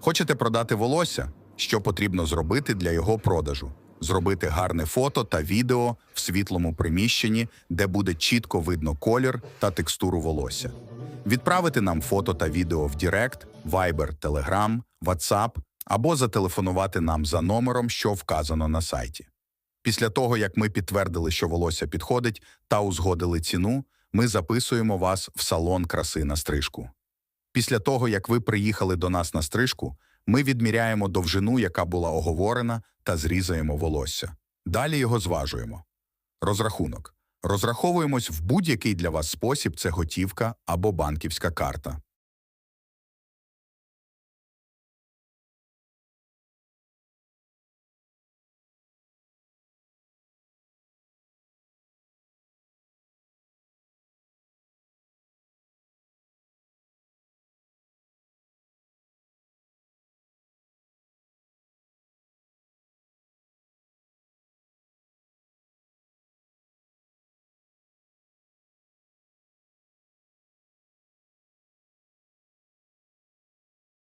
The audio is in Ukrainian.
Хочете продати волосся? Що потрібно зробити для його продажу? Зробити гарне фото та відео в світлому приміщенні, де буде чітко видно колір та текстуру волосся. Відправити нам фото та відео в Директ, Viber, Telegram, WhatsApp або зателефонувати нам за номером, що вказано на сайті. Після того, як ми підтвердили, що волосся підходить та узгодили ціну, ми записуємо вас в салон краси на стрижку. Після того, як ви приїхали до нас на стрижку, ми відміряємо довжину, яка була оговорена, та зрізаємо волосся. Далі його зважуємо. Розрахунок. Розраховуємось в будь-який для вас спосіб це готівка або банківська карта.